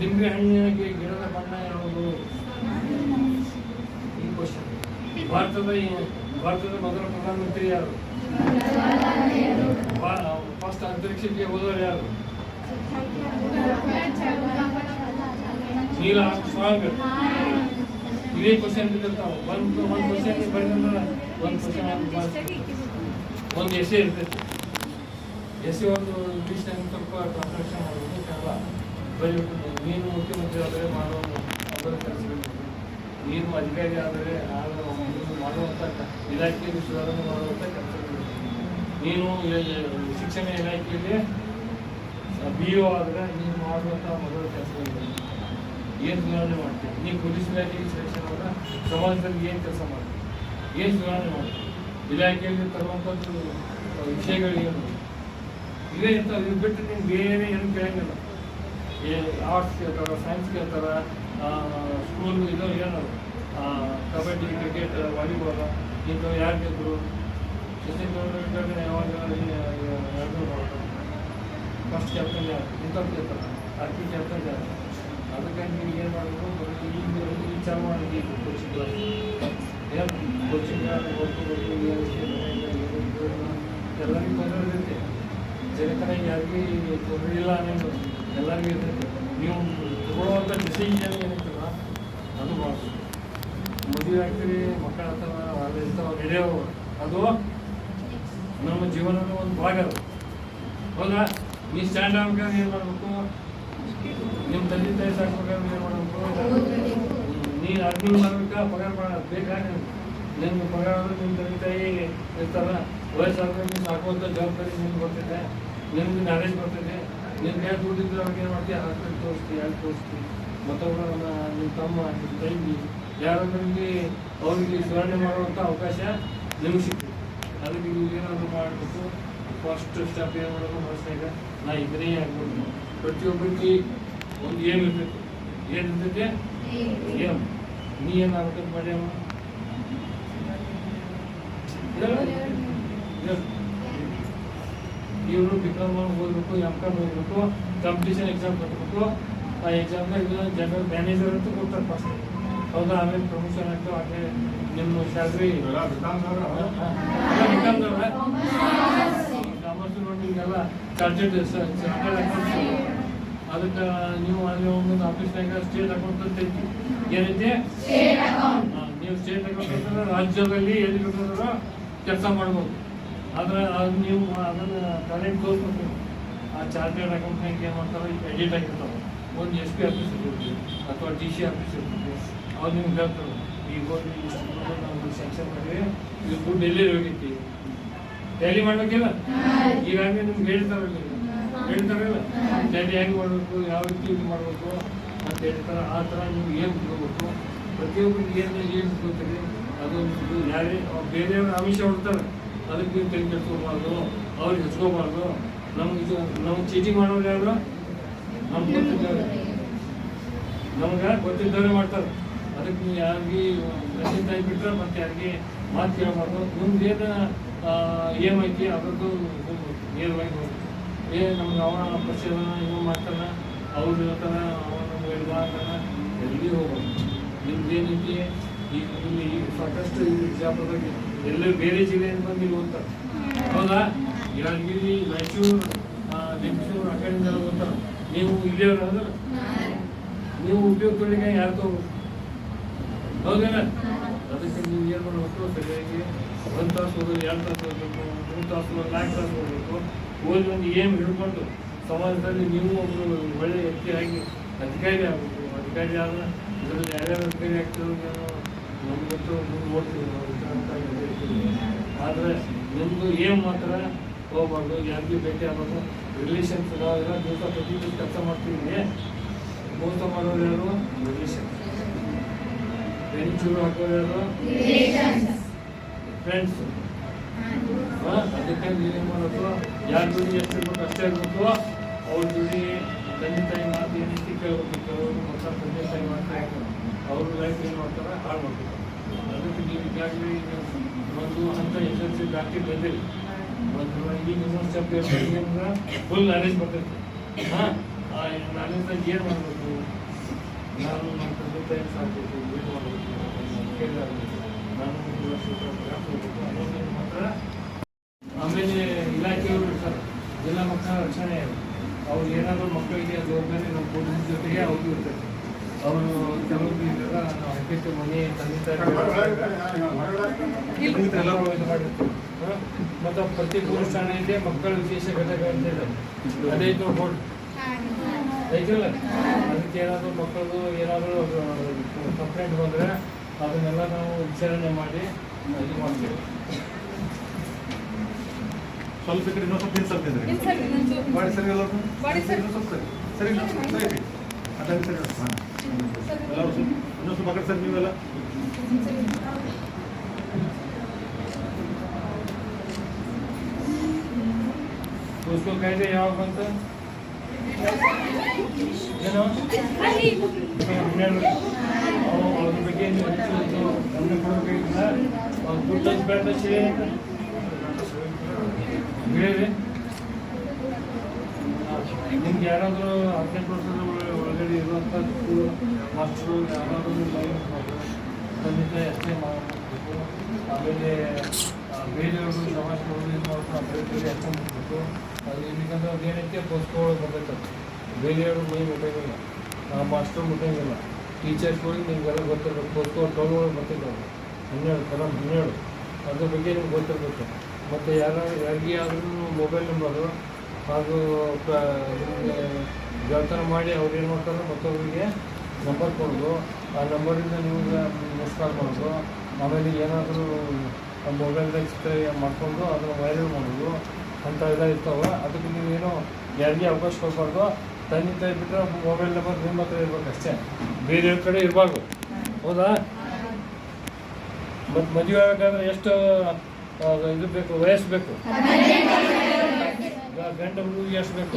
ನಿಂಬೆ ಹಣ್ಣಿಗೆ ಗಿಡದ ಬಣ್ಣ ಯಾವುದು? ಈ ಕ್ವಶನ್ ಭಾರತದ ಭಾರತದ ಮೊದಲ ಪ್ರಧಾನಮಂತ್ರಿ ಯಾರು? ಫಸ್ಟ್ ಅಂತರಿಕ್ಷಕ್ಕೆ ಹೋದವರು ಯಾರು? ನೀಲ ಸ್ವಾಮಿ. ಇದೇ ಕ್ವಶನ್ ಬಿದ್ದಿರ್ತಾವ ಒಂದು ಒಂದು ಕ್ವಶನ್ ಬರೆದಂದ್ರೆ ಒಂದು ಕ್ವಶನ್ ಒಂದು ಎಸೆ ಇರ್ತೈತಿ. ಎಸೆ ಒಂದು ಇಂಗ್ಲೀಷ್ನಾಗ ಸ್ವಲ್ಪ ಟ್ರಾನ್ಸ್ಲೇಷನ್ ಮಾಡೋದು ಕನ್ನಡ ಬರೀಬೇಕು. ನೀನು ಮುಖ್ಯಮಂತ್ರಿ ಆದರೆ ಮಾಡುವ ಅದರ ಕೆಲಸಗಳು ನೀನು ಅಧಿಕಾರಿ ಆದರೆ ಮಾಡುವಂಥ ಇಲಾಖೆಯಲ್ಲಿ ಸುಧಾರಣೆ ಮಾಡುವಂಥ ಕೆಲಸಗಳು ನೀನು ಶಿಕ್ಷಣ ಇಲಾಖೆಯಲ್ಲಿ ಬಿ ಒ ಆದರೆ ನೀನು ಮಾಡುವಂಥ ಮೊದಲ ಕೆಲಸಗಳು ಏನು ಸುಧಾರಣೆ ಮಾಡ್ತೀವಿ ನೀನು ಪೊಲೀಸ್ ಇಲಾಖೆಗೆ ಸೆಲೆಕ್ಷನ್ ಆದ್ರೆ ಸಮಾಜದಲ್ಲಿ ಏನು ಕೆಲಸ ಮಾಡ್ತೀವಿ ಏನು ಸುಧಾರಣೆ ಮಾಡ್ತೀನಿ ಇಲಾಖೆಯಲ್ಲಿ ತರುವಂಥದ್ದು ವಿಷಯಗಳು ಏನು? ಇದೇ ಇವು ಬಿಟ್ಟು ನೀನು ಬೇರೆ ಏನು ಕೇಳಂಗಿಲ್ಲ. ಆರ್ಟ್ಸ್ ಕೇಳ್ತಾರೆ ಸೈನ್ಸ್ ಕೇಳ್ತಾರ ಸ್ಕೂಲ್ ಇದು ಏನು ಕಬಡ್ಡಿ ಕ್ರಿಕೆಟ್ ವಾಲಿಬಾಲ್ ಇದು ಯಾರು ಗೆದ್ದರು ಸಚಿನ್ ತೆಂಡೂಲ್ಕರ್ ಯಾವಾಗ ಎರಡು ಫಸ್ಟ್ ಕ್ಯಾಪ್ಟನ್ ಯಾರು? ಇಂಥವ್ರು ಕೇಳ್ತಾರೆ ಆರ್ಕಿ ಕ್ಯಾಪ್ಟನ್ ಯಾರು? ಅದಕ್ಕಾಗಿ ನೀವು ಏನು ಮಾಡಬೇಕು? ಈಗ ವಿಚಾರ ಮಾಡಿ ಕೋಚಿಂಗ್ ಏನು ಕೋಚಿಂಗ್ ಓದ್ಕೋಬೇಕು ಏನು ಎಲ್ಲರಿಗೂ ಬರೋದಿರುತ್ತೆ ಜನಕರ ಯಾರಿಗೂ ತೊಂದರೆ ಇಲ್ಲ ಅನ್ನೋದು. ಎಲ್ಲರಿಗೂ ಇರ್ತೈತೆ ನೀವು ತಗೊಳ್ಳುವಂಥ ಡಿಸಿಷನ್ ಏನಿರ್ತದ ಅದು ಭಾಳ ಮದುವೆ ಆಗ್ತೀರಿ, ಮಕ್ಕಳ ಹತ್ರ ಇರ್ತಾವ ನಡೆಯೋ ಅದು ನಮ್ಮ ಜೀವನದ ಒಂದು ಭಾಗ ಅದು. ಹೌದಾ? ನೀ ಸ್ಟ್ಯಾಂಡ್ ಆಗ್ಬೇಕಾದ್ರೆ ಏನು ಮಾಡಬೇಕು? ನಿಮ್ಮ ತಂದೆ ತಾಯಿ ಸಾಕ್ಬೇಕಾದ್ರೆ ಏನು ಮಾಡಬೇಕು? ನೀನು ಅರ್ನಿ ಮಾಡ್ಬೇಕಾ ಪಗಾರ ಮಾಡ ಬೇಕಾಗಿ ನಿನ್ನ ಪಗಾರ ಅಂದ್ರೆ ನಿಮ್ಮ ತಂದೆ ತಾಯಿ ಇರ್ತಾರ? ವಯಸ್ಸಾದ್ರೆ ನೀನು ಸಾಕುವಂಥ ಜವಾಬ್ದಾರಿ ನಿಮ್ಗೆ ಬರ್ತೈತೆ ನಿಮ್ಗೆ ನಾಲೆಜ್ ಬರ್ತೈತೆ ನಿನ್ನ ಕೈ ದುಡ್ಡಿದ್ರೆ ಅವ್ರಿಗೆ ಏನು ಮಾಡ್ತೀಯ ಹಾಸ್ಪಿಟಲ್ ತೋರಿಸ್ತೀವಿ ಯಾಕೆ ತೋರಿಸ್ತೀವಿ ಮತ್ತೊಬ್ಬರನ್ನ ನಿಮ್ಮ ತಮ್ಮ ನಿಮ್ಮ ತಂಗಿ ಯಾರೊಬ್ಬರಿಗೆ ಅವ್ರಿಗೆ ಸುಧಾರಣೆ ಮಾಡುವಂಥ ಅವಕಾಶ ನಿಮ್ಗೆ ಸಿಗ್ತದೆ. ಅದಕ್ಕೆ ನೀವು ಏನಾದರೂ ಮಾಡಬೇಕು ಫಸ್ಟ್ ಸ್ಟೆಪ್ ಏನು ಮಾಡೋದು ಮನಸ್ಸಾಗ ನಾ ಇದನ್ನೇ ಆಗ್ಬೋದು. ಪ್ರತಿಯೊಬ್ಬರಿಗೆ ಒಂದು ಏಮ್ ಇರ್ತೈತೆ? ಏನು ಇರ್ತೈತೆ? ಏಮ್ ನೀ ಏನಾಗ್ಬೇಕಂತ ಮಾಡ್ಯಾವ ಇವರು ಬಿಕಾಮ್ ಓದಬೇಕು ಎಂ ಕಾಮ್ ಓದಬೇಕು ಕಾಂಪಿಟೇಷನ್ ಎಕ್ಸಾಮ್ ಕಟ್ಟಬೇಕು ಆ ಎಕ್ಸಾಮ್ನಾಗ ಜನರಲ್ ಮ್ಯಾನೇಜರ್ ಅಂತ ಕೊಡ್ತಾರೆ ಫಸ್ಟ್ ಹೌದಾ? ಆಮೇಲೆ ಪ್ರಮೋಷನ್ ಆಯಿತು ಆಮೇಲೆ ನಿಮ್ಮ ಸ್ಯಾಲ್ರಿ ಕಾಮರ್ಸ್ ನೋಡಿ ಚಾರ್ಜೆಡ್ ಚಾರ್ಟೆಡ್ ಚಾರ್ಟೆಡ್ ಅಕೌಂಟ್ಸ್ ಅದಕ್ಕೆ ನೀವು ಅಲ್ಲಿ ಒಂದು ಆಫೀಸ್ನಾಗ ಸ್ಟೇಟ್ ಅಕೌಂಟ್ ಅಂತ ಐತಿ. ಏನೈತಿ? ನೀವು ಸ್ಟೇಟ್ ಅಕೌಂಟ್ ಅಂತಂದ್ರೆ ರಾಜ್ಯದಲ್ಲಿ ಎಲ್ಲಿ ಬೇಕಾದ್ರೂ ಕೆಲಸ ಮಾಡ್ಬೋದು. ಆದ್ರೆ ಅದು ನೀವು ಅದನ್ನು ಕರೆಂಟ್ ತೋರಿಸ್ಬೇಕು. ಆ ಚಾರ್ಟೆಡ್ ಅಕೌಂಟ್ನಾಗ ಏನು ಮಾಡ್ತಾರೆ ಎಡಿಟ್ ಆಗಿರ್ತಾವೆ ಒಂದು ಎಸ್ ಪಿ ಆಫೀಸ್ ಇರ್ತೈತಿ ಅಥವಾ ಡಿ ಸಿ ಆಫೀಸ್ ಇರ್ತೈತಿ ಅವ್ರು ನಿಮ್ಗೆ ಹೇಳ್ತಾರೆ ಈಗ ಹೋಗಿ ನಾವು ಸ್ಯಾಂಕ್ಷನ್ ಮಾಡಿದ್ರೆ ಇದು ಫುಡ್ ಡೆಲ್ಲಿ ಹೋಗೈತಿ ಡೆಲಿ ಮಾಡ್ಬೇಕಿಲ್ಲ? ಈಗಾಗಲೇ ನಿಮ್ಗೆ ಹೇಳ್ತಾರಲ್ಲ ಹೇಳ್ತಾರಲ್ಲ ಡೆಲಿ ಹೆಂಗೆ ಮಾಡಬೇಕು ಯಾವ ರೀತಿ ಇದು ಮಾಡಬೇಕು ಅಂತ ಹೇಳ್ತಾರೆ. ಆ ಥರ ನೀವು ಏನು ತಿಳ್ಕೊಬೇಕು ಪ್ರತಿಯೊಬ್ಬರಿಗೆ ಏನು ಏನು ತಿಳ್ಕೊತೀರಿ ಅದು ಯಾರೇ ಬೇರೆಯವ್ರ ಆಮಿಷ ಹೊಡ್ತಾರೆ. ಅದಕ್ಕೆ ನೀವು ತೆಗೆ ಕೆಡ್ಸ್ಕೊಬಾರ್ದು, ಅವ್ರಿಗೆ ಹಚ್ಕೋಬಾರ್ದು. ನಮ್ಗೆ ಇದು, ನಮ್ಗೆ ಚೀಟಿ ಮಾಡೋರು ಯಾರು? ನಮ್ಗೆ ಗೊತ್ತಿದ್ದಾರೆ ನಮ್ಗೆ ಗೊತ್ತಿದ್ದವರೇ ಮಾಡ್ತಾರೆ. ಅದಕ್ಕೆ ನೀವು ಯಾರಿಗೆ ಪ್ರಶ್ನೆ ತಾಯಿ ಬಿಟ್ರೆ ಮತ್ತೆ ಯಾರಿಗೆ ಮಾತು ಕೇಳಬಾರ್ದು. ಮುಂದೆ ಏನು ಐತಿ ಅದರದ್ದು ನೇರವಾಗಿ ಹೋಗಿ ಏ, ನಮ್ಗೆ ಅವನ ಪರಿಚಯ ಇವ ಮಾಡ್ತಾನ, ಅವ್ರು ಹೇಳ್ತಾನ, ಅವನು ಹೇಳ್ಬಾ ಅಂತಾನೆ, ಎಲ್ಲಿ ನಿಮ್ದು ಏನೈತಿ ಈಗ ಸಾಕಷ್ಟು ಈ ಬಿಜಾಪುರದಾಗ ಎಲ್ಲ ಬೇರೆ ಜಿಲ್ಲೆಯಿಂದ ಬಂದು ಇಲ್ಲಿ ಓದ್ತಾರೆ. ಹೌದಾ ಯಾದಗಿರಿ ರಾಯಚೂರು ಲಿಂಗಸೂರು ಆ ಕಡೆಯಿಂದ ಓದ್ತಾರೆ. ನೀವು ಇಲ್ಲಿಯವರು ಅಂದ್ರೆ ನೀವು ಉದ್ಯೋಗ ತೊಳಿಗೆ ಯಾರು ತಗೋಬೇಕು ಹೌದೇನ? ಅದಕ್ಕೆ ನೀವು ಏನು ಮಾಡಬೇಕು? ಸರಿಯಾಗಿ ಒಂದು ತಾಸು ಓದೋದು, ಎರಡು ತಾಸು ಓದಬೇಕು, ಮೂರು ತಾಸು ನಾಲ್ಕು ತಾಸು ಓದಬೇಕು. ಓದಿ ಒಂದು ಏನು ಹಿಡ್ಕೊಂಡು ಸಮಾಜದಲ್ಲಿ ನೀವು ಒಬ್ಬರು ಒಳ್ಳೆ ವ್ಯಕ್ತಿ ಆಗಿ ಅಧಿಕಾರಿ ಆಗಬೇಕು. ಅಧಿಕಾರಿ ಆದ್ರೆ ಇದರಲ್ಲಿ ಯಾರ್ಯಾರು ಅಧಿಕಾರಿ ಆಗ್ತಿರೋ ನಾನು ನಮ್ಗೆ ಗೊತ್ತು ಮುಂದೆ ಓಡ್ತೀವಿ ನಾವು. ಆದರೆ ನಿಮ್ಮದು ಏನು ಮಾತ್ರ ಹೋಗ್ಬಾರ್ದು ಯಾರಿಗೆ ಭೇಟಿ ಆಗ್ಬಾರ್ದು ರಿಲೇಷನ್ಸ್ ನಾವೆಲ್ಲ ದಿವಸ ಪ್ರತಿ ದಿವಸ ಕೆಲಸ ಮಾಡ್ತೀವಿ ಮೋಸ ಮಾಡೋರು ಯಾರು? ರಿಲೇಷನ್ ಬೆಂಚೂರು ಹಾಕೋರು ಯಾರು? ಫ್ರೆಂಡ್ಸ್ ಅದಕ್ಕೆ ನೀವೇನು ಮಾಡೋದು? ಯಾರ ದುಡಿ ಎಷ್ಟು ಇರ್ಬೇಕು ಅಷ್ಟೇ ಇರಬೇಕು. ಅವ್ರ ದುಡಿ ತಂದೆ ತಾಯಿ ಮಾತು ಏನು ಕೇಳ್ಬೇಕು. ಕೆಲವರು ಮಕ್ಕಳ ತಂದೆ ತಾಯಿ ಮಾತು ಅವ್ರ ಲೈಫ್ ಏನು ಮಾಡ್ತಾರೆ? ಹಾಳು ಮಾಡ್ಬೇಕು ಅದಕ್ಕೆ ನೀವು ಈಗಾಗಲೇ ಈಗ ಒಂದು ಹಂತ ಯಶಸ್ವಿ ಬಂದಿಲ್ಲ ದಾಟಿ ಬಂದಿರಿ. ಒಂದು ಈಗ ಇನ್ನೊಂದು ಸ್ಟೆಪ್ ಅಂದ್ರೆ ಫುಲ್ ನಾಲೆಜ್ ಬರ್ತೈತೆ. ಹಾಂ, ಆ ನಾಲೆಜ್ದಾಗ ಏನು ಮಾಡಬೇಕು? ನಾನು ನನ್ನ ತಂದೆ ತಾಯಿ ಸಾಕಬೇಕು ಏನು ಮಾಡಬೇಕು? ಕೇಳಿದ ನಾನು ಒಂದು ವರ್ಷ ಗ್ರಾಫ್ ಅನ್ನೋದನ್ನು ಮಾತ್ರ ಆಮೇಲೆ ಇಲಾಖೆಯವರು ಸರ್, ಜಿಲ್ಲಾ ಮಕ್ಕಳ ರಕ್ಷಣೆ, ಅವ್ರು ಏನಾದರೂ ಮಕ್ಕಳಿಗೆ ಜವಾಬ್ದಾರಿ ನಮ್ಮ ಪೊಲೀಸ್ ಜೊತೆಗೆ ಅವ್ರಿಗೂ ಇರ್ತೈತೆ. ಅವರು ಕೆಲವೊಂದು ಮನೆ ತಂದೆ ತಾಯಿ ಎಲ್ಲರೂ ಇದು ಮಾಡಿರ್ತೀವಿ ಮತ್ತು ಪ್ರತಿ ಪೊಲೀಸ್ ಠಾಣೆಯಲ್ಲಿ ಮಕ್ಕಳ ವಿಶೇಷ ಘಟಕ ಅಂತ ಇದೆ. ಅದೇ ಇತ್ತು ಬೋರ್ಡ್. ಐತಿಲ್ಲ? ಅದಕ್ಕೆ ಏನಾದರೂ ಮಕ್ಕಳದು ಏನಾದರೂ ಕಂಪ್ಲೇಂಟ್ ಬಂದರೆ ಅದನ್ನೆಲ್ಲ ನಾವು ವಿಚಾರಣೆ ಮಾಡಿ ಇದು ಮಾಡ್ತೀವಿ. ಸ್ವಲ್ಪ ಕಡೆ ಇನ್ನೊಂದು ಸ್ವಲ್ಪ ಹಿಂದೆ ಸ್ವಲ್ಪ ಮಾಡಿ ಸರಿ ಸರಿ. ಸರಿ. ಸರಿ? ಸರಿ. ಇಡಿ. ಅಡ್ಡ ಸರಿ ಇಡಿ. ಹಾ. ಎಲ್ಲರೂ ಸ್ವಲ್ಪ- ಇನ್ನೊಂದು ಸ್ವಲ್ಪ ಆ ಕಡೆ ಸರಿ ನೀವೆಲ್ಲ ಪೋಸ್ಕೋ ಕಾಯ್ದೆ ಯಾವಾಗ ಬಂತು ಏನು ಹನ್ನೆರಡು ಅವು ಅದ್ರ ಬಗ್ಗೆ ನೀವು ಹೆಚ್ಚು ಹೆಚ್ಚು ಗಮನ ಕೊಡಬೇಕಿಲ್ಲ ಅವ್ರು ದುಡ್ಡು ಬೇಡ ಸಿಹಿ ಬೇರೆ ನಿಮ್ಗೆ ಯಾರಾದರೂ ಹದಿನೆಂಟು ವರ್ಷದ ಒಳ- ಒಳಗಡೆ ಇರುವಂಥ ಸ್ಕೂಲ್ ಮಾಸ್ಟ್ರು ಯಾರಾದರೂ ಲೈನ್ ತಂದೆ ತಾಯಿ ಅಷ್ಟೇ ಮಾಡಬೇಕು ಆಮೇಲೆ ಬೇರೆಯವರು ಸಮಾಜ ಕೊಡೋದು ಇದು ಮಾಡ್ಕೊಂಡು ಬೇರೆ ಬೇರೆ ಹಾಕೊಂಡ್ಬಿಡ್ಬೇಕು ಅದು ಏನಕ್ಕಂದ್ರೆ ದೇಹಕ್ಕೆ ಏನಕ್ಕೆ ಪೋಸ್ಟ್ಗಳು ಬರ್ತೈತೆ ಬೇರೆಯವರು ಮೈ ಮುಟ್ಟಂಗಿಲ್ಲ ಆ ಮಾಸ್ಟ್ರು ಮುಟ್ಟಂಗಿಲ್ಲ ಟೀಚರ್ಸ್ಗಳಿಗೆ ನಿಮಗೆಲ್ಲ ಗೊತ್ತಿರಬೇಕು ಪೋಸ್ಟ್ಗಳು ಟೋಲ್ಗಳು ಬರ್ತಿದ್ದಾವೆ ಹನ್ನೆರಡು ಕಲಂ ಹನ್ನೆರಡು ಅದ್ರ ಬಗ್ಗೆ ನಿಮ್ಗೆ ಗೊತ್ತಿರಬೇಕು ಮತ್ತು ಯಾರ ಯಾರಿಗೆ ಆದ್ರೂ ಮೊಬೈಲ್ ನಂಬರು ಹಾಗೂ ಗೆಳತನ ಮಾಡಿ ಅವ್ರು ಏನು ಮಾಡ್ತಾರೆ ಮತ್ತೊಬ್ಬರಿಗೆ ನಂಬರ್ ಕೊಡೋದು, ಆ ನಂಬರಿಂದ ನೀವು ಮಿಸ್ ಕಾಲ್ ಮಾಡೋದು, ಆಮೇಲೆ ಏನಾದರೂ ಮೊಬೈಲ್ದಾಗ ಚಿತ್ರ ಮಾಡಿಕೊಂಡು ಅದನ್ನು ವೈರಲ್ ಮಾಡೋದು ಅಂತ ಎಲ್ಲ ಇರ್ತಾವೆ. ಅದಕ್ಕೆ ನೀವೇನು ಯಾರಿಗೆ ಅವಕಾಶ ಕೊಡಬಾರ್ದು, ತಂದೆ ತಾಯಿ ಬಿಟ್ಟರೆ ಮೊಬೈಲ್ ನಂಬರ್ ನಿಮ್ಮ ಹತ್ರ ಇರ್ಬೇಕು ಅಷ್ಟೇ. ಬೇರೆಯವ್ರ ಕಡೆ ಇರಬಾರ್ದು. ಹೌದಾ? ಮತ್ತು ಮದುವೆ ಆಗಬೇಕಾದ್ರೆ ಎಷ್ಟು ಇದು ಬೇಕು, ವಯಸ್ಸು ಬೇಕು? ಗಂಡ ಹುಡುಗಿಗೆ ಎಷ್ಟು ಬೇಕು?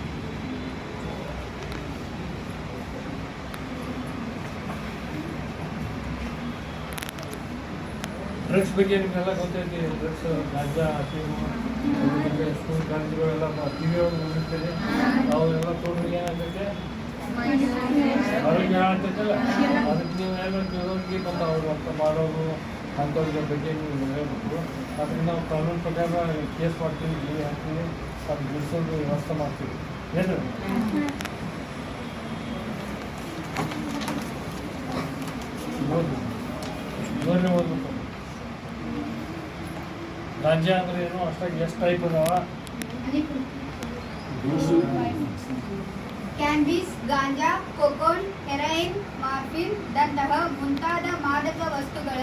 ಡ್ರಗ್ಸ್ ಬಗ್ಗೆ ನಿಮಗೆಲ್ಲ ಗೊತ್ತೈತಿ ಡ್ರಗ್ಸ್ ಗಾಂಜಾ ಅಫೀಮು ಸ್ಕೂಲ್ ಕಾಲೇಜುಗಳೆಲ್ಲ ಟಿ ವಿ ಅವೆಲ್ಲ ತೊಗೊಂಡು ಏನಾಗ್ತೈತೆ? ಆರೋಗ್ಯ ಹಾಳಾಗ್ತೈತಲ್ಲ ಅದಕ್ಕೆ ನೀವು ಹೇಳ್ಬೇಕು ತಿಳೋರಿಗೆ ಬಂದು ಅವ್ರು ಅಂತ ಮಾಡೋರು ಅಂಥವ್ರ ಬಗ್ಗೆ ನೀವು ಹೇಳ್ಬೇಕು. ಅದರಿಂದ ನಾವು ಕಾನೂನು ಪ್ರಕಾರ ಕೇಸ್ ಮಾಡ್ತೀವಿ ಜೀವಿ ಹಾಕ್ತೀವಿ. ಅದು ಬಿಡಿಸೋದು ವ್ಯವಸ್ಥೆ ಮಾಡ್ತೀವಿ. ಏನು ಓದಿ ಓದ್ಬೇಕು ಗಾಂಜಾ ಅಂದ್ರೆ ಏನು? ಅಷ್ಟಾಗಿ ಎಷ್ಟು ಟೈಪ್ ಅದಾವ? ಕ್ಯಾನ್ಬಿಸ್ ಗಾಂಜಾ ಕೊಕೋನ್ ಹೆರೈನ್ ಮಾರ್ಫಿನ್ ದಂತಹ ಮುಂತಾದ ಮಾದಕ ವಸ್ತುಗಳ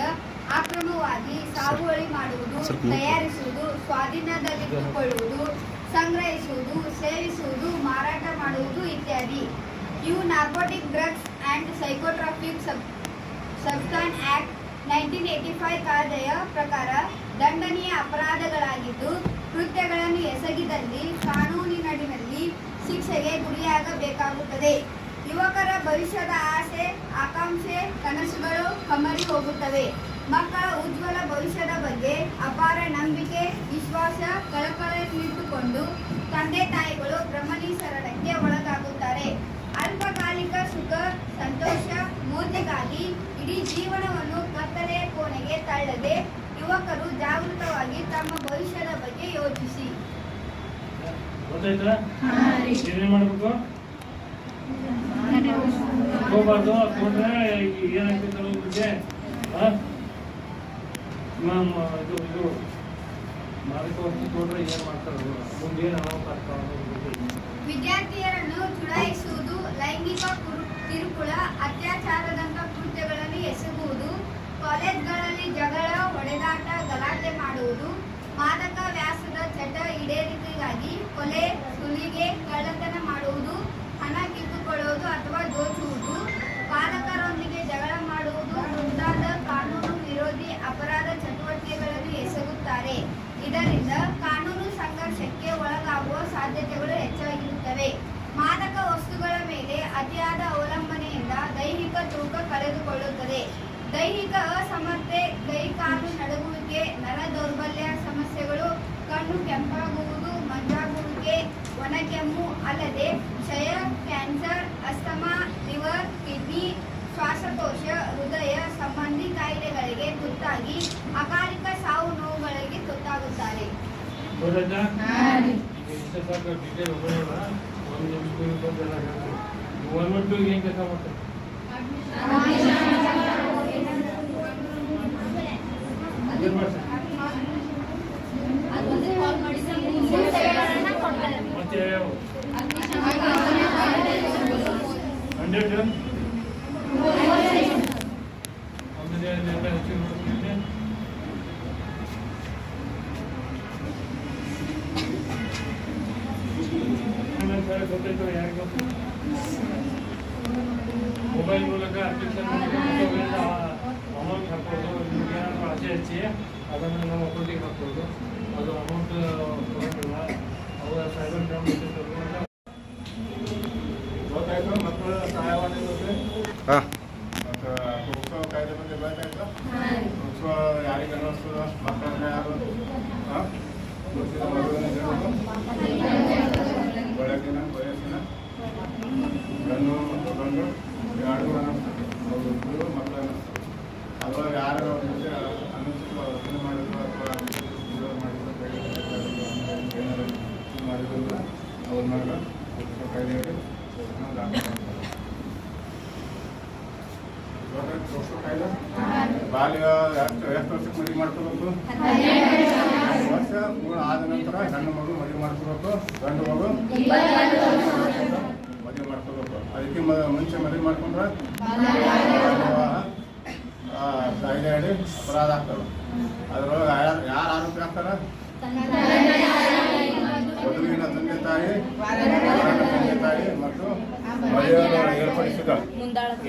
ಅಕ್ರಮವಾಗಿ ಸಾಗುವಳಿ ಮಾಡುವುದು ತಯಾರಿಸುವುದು ಸ್ವಾಧೀನದಲ್ಲಿಟ್ಟುಕೊಳ್ಳುವುದು ಸಂಗ್ರಹಿಸುವುದು ಸೇವಿಸುವುದು ಮಾರಾಟ ಮಾಡುವುದು ಇತ್ಯಾದಿ. You narcotic drugs and psychotropic sub substance act nineteen eighty five ಕಾಯ್ದೆಯ ಪ್ರಕಾರ ದಂಡನೀಯ ಅಪರಾಧಗಳಾಗಿದ್ದು ಕೃತ್ಯಗಳನ್ನು ಎಸಗಿದಲ್ಲಿ ಕಾನೂನಿನಡಿನಲ್ಲಿ ಶಿಕ್ಷೆಗೆ ಗುರಿಯಾಗಬೇಕಾಗುತ್ತದೆ. ಯುವಕರ ಭವಿಷ್ಯದ ಆಸೆ, ಆಕಾಂಕ್ಷೆ, ಕನಸುಗಳು ಕಮರಿ ಹೋಗುತ್ತವೆ. ಮಕ್ಕಳ ಉಜ್ವಲ ಭವಿಷ್ಯದ ಬಗ್ಗೆ ಅಪಾರ ನಂಬಿಕೆ, ವಿಶ್ವಾಸ ಕಳಕಳಿಯನ್ನಿಟ್ಟುಕೊಂಡು ತಂದೆ ತಾಯಿಗಳು ಬ್ರಹ್ಮನಿಸರಣಕ್ಕೆ ಒಳಗಾಗುತ್ತಾರೆ. ಅಲ್ಪಕಾಲಿಕ ಸುಖ, ಸಂತೋಷ ಮೋದಿಗಾಗಿ ಇಡೀ ಜೀವನವನ್ನು ಕತ್ತಲೆಯ ಕೋಣೆಗೆ ತಳ್ಳದೆ ಯುವಕರು ಜಾಗೃತವಾಗಿ ತಮ್ಮ ಭವಿಷ್ಯದ ಬಗ್ಗೆ ಯೋಚಿಸಿ. ಗೊತ್ತಾಯ್ತಾ ಏನೇನು ಮಾಡಬೇಕು? ಹೋಗ್ಬಾರ್ದು ತಗೊಂಡ್ರೆ ಏನಾಗ್ತೈತೆ ಅನ್ನೋದ್ರ ಬಗ್ಗೆ ಹಾಂ ಮ್ಯಾಮ್ ಇದು ಇದು ಮಾದಕ ವಸ್ತು ತೊಗೊಂಡ್ರೆ ಏನು ಮಾಡ್ತಾರೆ ಮುಂದೆ ಏನು ವಿದ್ಯಾರ್ಥಿಯರನ್ನು ಚುಡಾಯಿಸುವುದು ಲೈಂಗಿಕ ಕುರು- ಕಿರುಕುಳ ಅತ್ಯಾಚಾರದಂತ ಕೃತ್ಯಗಳಲ್ಲಿ ಎಸಗುವುದು ಕಾಲೇಜ್ಗಳಲ್ಲಿ ಜಗಳ ಹೊಡೆದಾಟ ಗಲಾಟೆ ಮಾಡುವುದು, ಮಾದಕ ವ್ಯಾಸದ ಚಟ ಈಡೇರಿಕೆಗಾಗಿ ಕೊಲೆ, ಸುಲಿಗೆ, ಕಳ್ಳತನ ಮಾಡುವುದು, ಹಣ ಕಿತ್ತುಕೊಳ್ಳುವುದು ಅಥವಾ ದೋಚುವುದು, ಪಾಲಕರೊಂದಿಗೆ ಜಗಳ ಮಾಡುವುದು, ಮುಂತಾದ ಕಾನೂನು ವಿರೋಧಿ ಅಪರಾಧ ಚಟುವಟಿಕೆಗಳಲ್ಲಿ ಎಸಗುತ್ತಾರೆ. ಇದರಿಂದ ಕಾನೂನು ಸಂಘರ್ಷಕ್ಕೆ ಒಳಗಾಗುವ ಸಾಧ್ಯತೆಗಳು ಹೆಚ್ಚಾಗಿರುತ್ತವೆ. ಮಾದಕ ವಸ್ತುಗಳ ಮೇಲೆ ಅತಿಯಾದ ಅವಲಂಬನೆಯಿಂದ ದೈಹಿಕ ತೂಕ ಕಳೆದುಕೊಳ್ಳುತ್ತದೆ. ದೈಹಿಕ ಅಸಮರ್ಥೆ ಕೈಕಾಲು ನಡುಗುವಿಕೆ ನರ ದೌರ್ಬಲ್ಯ ಸಮಸ್ಯೆಗಳು ಕಣ್ಣು ಕೆಂಪಾಗುವುದು ಮಂಜಾಗುವಿಕೆ ಒಣಕೆಮ್ಮು ಅಲ್ಲದೆ ಕ್ಷಯ ಕ್ಯಾನ್ಸರ್ ಅಸ್ತಮಾ ಲಿವರ್ ಕಿಡ್ನಿ ಶ್ವಾಸಕೋಶ ಹೃದಯ ಸಂಬಂಧಿ ಕಾಯಿಲೆಗಳಿಗೆ ತುತ್ತಾಗಿ ಅಕಾಲಿಕ ಸಾವು ನೋವುಗಳಿಗೆ ತುತ್ತಾಗುತ್ತಾರೆ. ಒಂದು ಮೂವತ್ತು ಏನು ಕೆಲಸ ಡೀಟೇಲ್ Hier drin ವರ್ತನೆ ಮಾಡಿದ್ರು ಅವ್ರ ಮ್ಯಾಗ ಉತ್ಸವ ಕಾಯ್ದೆಯಲ್ಲಿ ನಾವು ದಾಖಲೆ ಮಾಡ್ತಾರೆ. ಗೊತ್ತಾಯ್ತು ಉತ್ಸವ ಕಾಯ್ದೆ ಬಾಲ್ಯ ಎಷ್ಟು ಎಷ್ಟು ವರ್ಷಕ್ಕೆ ಮದುವೆ ಮಾಡ್ಕೋಬೇಕು? ವರ್ಷ ಪೂರ್ಣ ಆದ ನಂತರ ಹೆಣ್ಣು ಮಗು ಮದುವೆ ಮಾಡ್ಕೋಬೇಕು. ಗಂಡು ಮಗು ಮದುವೆ ಮಾಡ್ಕೋಬೇಕು. ಅದಕ್ಕೆ ಮುಂಚೆ ಮದುವೆ ಮಾಡ್ಕೊಂಡ್ರೆ? ಕಾಯ್ದೆ ಅಡಿ ಅಪರಾಧ ಆಗ್ತಾರೆ ಅದ್ರೊಳಗೆ ಯಾರು ಆರೋಪಿ ಆಗ್ತಾರ? ಮದುವಿನ ತಂದೆ ತಾಯಿ ತಂದೆ ತಾಯಿ ಮತ್ತು ಮದುವೆಯನ್ನು ಏರ್ಪಡಿಸಿದ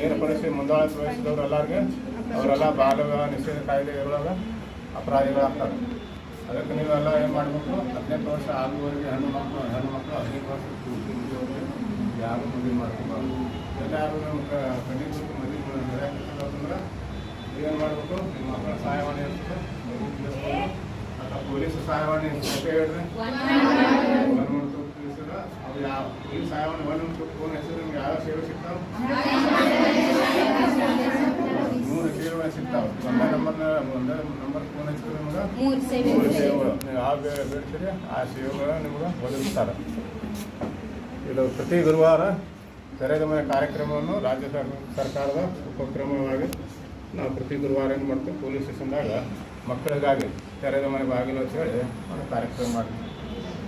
ಏರ್ಪಡಿಸಿ ಮುಂದಾಳ ವಹಿಸಿದವರು ಎಲ್ಲರಿಗೆ. ಅವರೆಲ್ಲ ಬಾಲ ನಿಷೇಧ ಕಾಯ್ದೆ ಇರುವಾಗ ಅಪರಾಧಿಗಳಾಗ್ತಾರೆ ಅದಕ್ಕೆ ನೀವೆಲ್ಲ ಏನು ಮಾಡಬೇಕು? ಹದಿನೆಂಟು ವರ್ಷ ಆಗುವವರೆಗೆ ಹೆಣ್ಣು ಮಕ್ಕಳು ಹೆಣ್ಣು ಮಕ್ಕಳು ಹದಿನೆಂಟು ವರ್ಷ ಪೂರ್ತಿ ಮುಗಿಯುವವರೆಗೆ ಯಾರು ಮದುವೆ ಮಾಡ್ಕೋಬಾರ್ದು. ಎಲ್ಲರೂ ನಮ್ಮ ಕಣ್ಣಿಗೆ ಮದುವೆ ಅಂದ್ರೆ ಏನು ಮಾಡಬೇಕು? ನಿಮ್ಮ ಮಕ್ಕಳ ಸಹಾಯವಾಣಿ ಇರ್ತದೆ ಅಥವಾ ಪೊಲೀಸ್ ಸಹಾಯವಾಣಿ ಜೊತೆ ಹೇಳ್ರಿ ಅದು ಯಾವ ಪೊಲೀಸ್ ಸಹಾಯವಾಣಿ ಗೌರ್ಮೆಂಟ್ ಫೋನ್ ಹೆಸರು ನಿಮ್ಗೆ ಯಾವ ಸೇವೆ ಸಿಗ್ತಾವೆ? ಸಿಗ್ತಾವೆ. ಒಂದೇ ನಂಬರ್ನ ಒಂದೇ ನಂಬರ್ ಫೋನ್ ಹಚ್ಚಿದ್ರೆ ನಿಮ್ಗೆ ಮೂರು ಸೇವೆಗಳು. ನೀವು ಬೇಡ್ತೀರಿ ಆ ಸೇವೆಗಳ ನಿಮ್ಗೆ ಒದಗಿಸ್ತಾರೆ. ಇದು ಪ್ರತಿ ಗುರುವಾರ ಮನೆ ಕಾರ್ಯಕ್ರಮವನ್ನು ರಾಜ್ಯ ಸರ್- ಸರ್ಕಾರದ ಉಪಕ್ರಮವಾಗಿ ನಾವು ಪ್ರತಿ ಗುರುವಾರ ಏನು ಮಾಡ್ತೀವಿ? ಪೊಲೀಸ್ ಸ್ಟೇಷನ್ದಾಗ ಮಕ್ಕಳಿಗಾಗಿ ತೆರೆದ ಮನೆ ಬಾಗಿಲು ಅಂತ ಹೇಳಿ ಒಂದು ಕಾರ್ಯಕ್ರಮ ಮಾಡ್ತೀವಿ.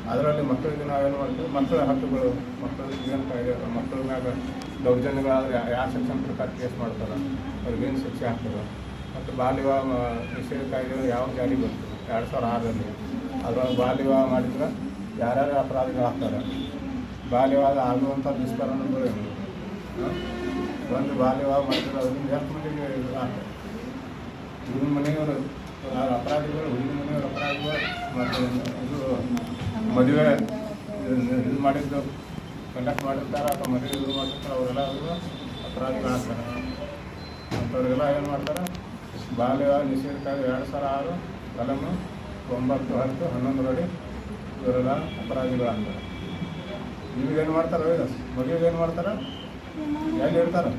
ಅದರಲ್ಲಿ ಮಕ್ಕಳಿಗೆ ನಾವೇನು ಮಾಡ್ತೀವಿ? ಮಕ್ಕಳ ಹಕ್ಕುಗಳು ಮಕ್ಕಳಿಗೆ ಏನು ಕಾಯ್ದೆ, ಮಕ್ಕಳ ಮ್ಯಾಗ ದೌರ್ಜನ್ಯಗಳಾದ್ರೆ ಯಾವ ಸೆಕ್ಷನ್ ಪ್ರಕಾರ ಕೇಸ್ ಮಾಡ್ತಾರೆ, ಅವ್ರಿಗೆ ಏನು ಶಿಕ್ಷೆ ಆಗ್ತದೆ. ಮತ್ತು ಬಾಲ್ಯ ವಿವಾಹ ನಿಷೇಧ ಕಾಯ್ದೆ ಯಾವ ಜಾರಿ ಬಂತು ಎರಡು ಸಾವಿರ ಆರರಲ್ಲಿ. ಅದರೊಳಗೆ ಬಾಲ್ಯ ವಿವಾಹ ಮಾಡಿದ್ರೆ ಯಾರ್ಯಾರು ಅಪರಾಧಿಗಳಾಗ್ತಾರೆ? ಬಾಲ್ಯವಾದ ಆಗುವಂಥ ದುಷ್ಕರ್ಮಗಳು ಏನು? ಹ? ಒಂದು ಬಾಲ್ಯವಾದ ಮಾಡಿದ್ರೆ ಅದರಿಂದ ಎಷ್ಟು ಮಂದಿಗೆ ಆಗ್ತದೆ. ಹುಡುಗನ ಮನೆಯವರು ಅಪರಾಧಿಗಳು, ಹುಡುಗನ ಮನೆಯವರು ಅಪರಾಧಿಗಳು, ಮತ್ತು ಮದುವೆ ಇದು ಮಾಡಿದ್ದು ಕಂಡಕ್ಟ್ ಮಾಡಿರ್ತಾರೆ ಅಥವಾ ಮದುವೆ ಇದು ಮಾಡಿರ್ತಾರೆ ಅವರೆಲ್ಲ ಅಪರಾಧಿಗಳು ಅಪರಾಧಿಗಳಾಗ್ತಾರೆ. ಅಂಥವ್ರಿಗೆಲ್ಲ ಏನು ಮಾಡ್ತಾರೆ? ಬಾಲ್ಯ ನಿಷೇಧ ಕಾಯ್ದೆ ಎರಡು ಸಾವಿರ ಆರು ಕಲಮು ಒಂಬತ್ತು ಹತ್ತು ಹನ್ನೊಂದರಡಿ ಇವರೆಲ್ಲ ಅಪರಾಧಿಗಳಾಗ್ತಾರೆ. ನಿಮಗೇನು ಮಾಡ್ತಾರೆ ಮದುವೆಗೆ ಏನು ಮಾಡ್ತಾರೆ? ಎಲ್ಲಿ ಇರ್ತಾರೆ?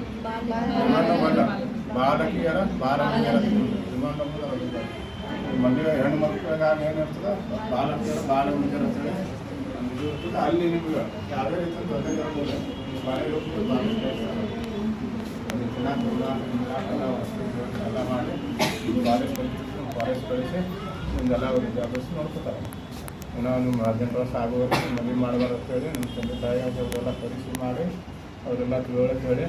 ಬಾಲಕಿಯರ ಬಾಲಕಿಯರ ಮದುವೆ ಹೆಣ್ಣು ಮಕ್ಕಳಿಗಾಗ ಏನಿರ್ತದೆ ಬಾಲಕರು ಬಾಲ ಅಂತೇಳಿ ಇದು ಇರ್ತದೆ. ಅಲ್ಲಿ ನಿಮ್ಗೆ ಯಾವುದೇ ರೀತಿ ತೊಂದರೆ ಇರೋದಿಲ್ಲ. ಬಾಳೆ ಹೋಗ್ತದೆ ಬಾಲಕಿಯರ ಅದು ಚೆನ್ನಾಗಿ ಎಲ್ಲ ಮಾಡಿ ಕಾಲೇಜ್ ಕಳಿಸಿ ಕಾಲೇಜ್ ಕಳಿಸಿ ನಿಮ್ದೆಲ್ಲ ಅವ್ರು ವಿದ್ಯಾಭ್ಯಾಸ ನೋಡ್ಕೊತಾರೆ. ಇನ್ನೂ ನಿಮ್ಮ ಹದಿನೆಂಟು ವರ್ಷ ಆಗುವವರೆಗೆ ಮದುವೆ ಮಾಡಬಾರ್ದು ಅಂತೇಳಿ ನಿಮ್ಮ ತಂದೆ ತಾಯಿ ಅವರೆಲ್ಲ ಪರೀಕ್ಷೆ ಮಾಡಿ ಅವರೆಲ್ಲ ತಿಳುವಳಿಕೆ ಹೇಳಿ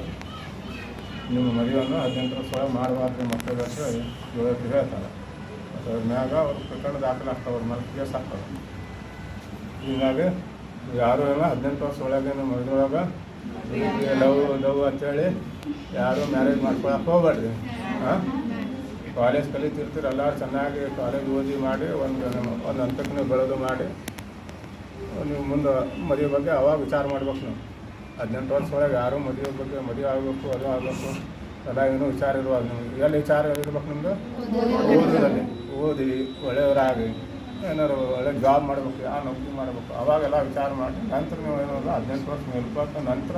ನಿಮ್ಮ ಮದುವೆಯನ್ನು ಹದಿನೆಂಟು ವರ್ಷ ಮಾಡಬಾರ್ದು ಮಕ್ಕಳಿಗೆ ಅಂತ ಹೇಳ್ತಾರೆ. ಅದ್ರ ಮ್ಯಾಗ ಅವ್ರ ಪ್ರಕರಣ ದಾಖಲೆ ಆಗ್ತಾವೆ ಅವ್ರ ಮೇಲೆ ಕೇಸ್ ಆಗ್ತವೆ. ಹೀಗಾಗಿ ಯಾರು ಏನೋ ಹದಿನೆಂಟು ವರ್ಷ ಒಳಗೆ ಮಗಳೊಳಗೆ ಲವ್ ಲವ್ ಅಂತೇಳಿ ಯಾರು ಮ್ಯಾರೇಜ್ ಮಾಡ್ಕೊಳಕ್ಕೆ ಹೋಗ್ಬೇಡ್ರಿ. ಹಾಂ ಕಾಲೇಜ್ ಕಲಿತಿರ್ತೀರ ಎಲ್ಲರೂ ಚೆನ್ನಾಗಿ ಕಾಲೇಜ್ ಓದಿ ಮಾಡಿ ಒಂದು ಒಂದು ಹಂತಕ್ಕೆ ನೀವು ಬೆಳೆದು ಮಾಡಿ ನೀವು ಮುಂದೆ ಮದುವೆ ಬಗ್ಗೆ ಅವಾಗ ವಿಚಾರ ಮಾಡ್ಬೇಕು ನೀವು. ಹದಿನೆಂಟು ವರ್ಷ ಒಳಗೆ ಯಾರು ಮದುವೆ ಬಗ್ಗೆ ಮದುವೆ ಆಗಬೇಕು ಅದು ಆಗಬೇಕು ಅದಾಗ ಏನೂ ವಿಚಾರ ಇರುವಾಗ ನೀವು ಎಲ್ಲಿ ವಿಚಾರ ಇರ್ಬೇಕು ನಿಮ್ಮದು ಓದೋದಲ್ಲಿ ಓದಿ ಒಳ್ಳೆಯವರಾಗಿ, ಏನಾದ್ರು ಒಳ್ಳೆ ಜಾಬ್ ಮಾಡಬೇಕು ಯಾವ ನೌಕರಿ ಮಾಡಬೇಕು, ಅವಾಗೆಲ್ಲ ವಿಚಾರ ಮಾಡಿ, ನಂತರ ನೀವು ಏನಾದ್ರು ಹದಿನೆಂಟು ವರ್ಷ ಮೇಲ್ಪಟ್ಟು ನಂತರ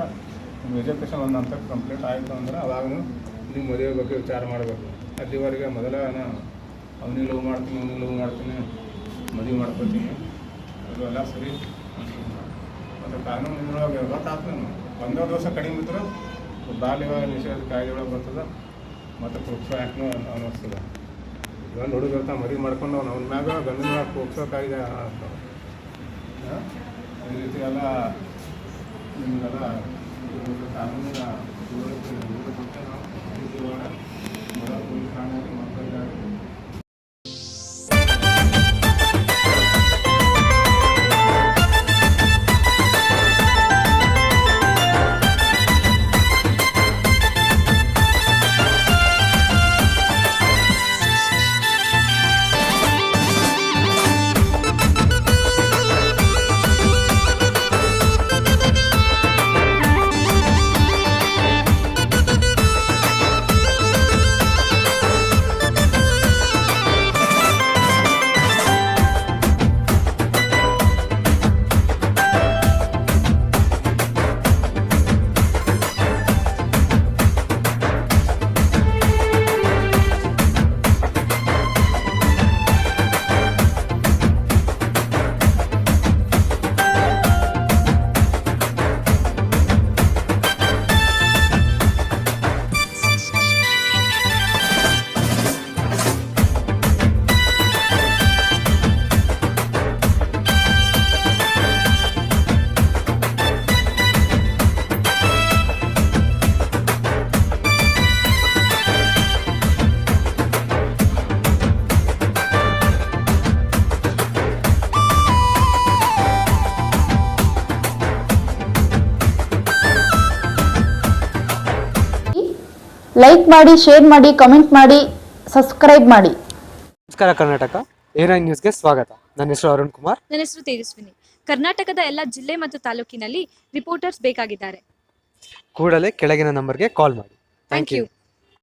ನಿಮ್ಮ ಎಜುಕೇಷನ್ ಒಂದು ಹಂತಕ್ಕೆ ಕಂಪ್ಲೀಟ್ ಆಯಿತು ಅಂದ್ರೆ ಅವಾಗ ನಿಮ್ಮ ಮದುವೆ ಬಗ್ಗೆ ವಿಚಾರ ಮಾಡಬೇಕು. ಅಲ್ಲಿವರೆಗೆ ಮೊದಲ ನಾನು ಅವನಿಗೆ ಲವ್ ಮಾಡ್ತೀನಿ, ಅವನಿಗೆ ಲವ್ ಮಾಡ್ತೀನಿ, ಮದುವೆ ಮಾಡ್ಕೊತೀನಿ ಎಲ್ಲ ಸರಿ. ಮತ್ತು ಕಾನೂನಿನೊಳಗೆ ಗೊತ್ತಾಗ್ತದೆ ಒಂದೇ ದಿವಸ ಕಡಿಮೆ ಇದ್ರೆ ಬಾಲ್ಯ ನಿಷೇಧ ಕಾಯ್ದೆ ಒಳಗೆ ಬರ್ತದೆ, ಮತ್ತು ಪ್ರೋತ್ಸಾಹನೂ ಆ್ಯಕ್ಟ್ನು ಅನ್ನಿಸ್ತದೆ ಗಂಡು ಹುಡುಗ ಇರ್ತಾನೆ ಮದುವೆ ಮಾಡ್ಕೊಂಡು ಅವ್ನು ಅವ್ನ ಮ್ಯಾಗ ಗಂಡಿನ ಮ್ಯಾಗ ಪೋಕ್ಸೋ ಕಾಯ್ದೆ ಆಗ್ತವೆ ಹಾಂ ಈ ರೀತಿ ಎಲ್ಲ ನಿಮಗೆಲ್ಲ ಇದ್ರ ಕಾನೂನಿನ ಲೈಕ್ ಮಾಡಿ ಶೇರ್ ಮಾಡಿ ಕಮೆಂಟ್ ಮಾಡಿ ಸಬ್ಸ್ಕ್ರೈಬ್ ಮಾಡಿ. ನಮಸ್ಕಾರ ಕರ್ನಾಟಕ. ಏನೈ ನೈನ್ ನ್ಯೂಸ್ಗೆ ಸ್ವಾಗತ. ನನ್ನ ಹೆಸರು ಅರುಣ್ ಕುಮಾರ್. ನನ್ನ ಹೆಸರು ತೇಜಸ್ವಿನಿ. ಕರ್ನಾಟಕದ ಎಲ್ಲ ಜಿಲ್ಲೆ ಮತ್ತು ತಾಲೂಕಿನಲ್ಲಿ ರಿಪೋರ್ಟರ್ಸ್ ಬೇಕಾಗಿದ್ದಾರೆ. ಕೂಡಲೇ ಕೆಳಗಿನ ನಂಬರ್ಗೆ ಕಾಲ್ ಮಾಡಿ. Thank you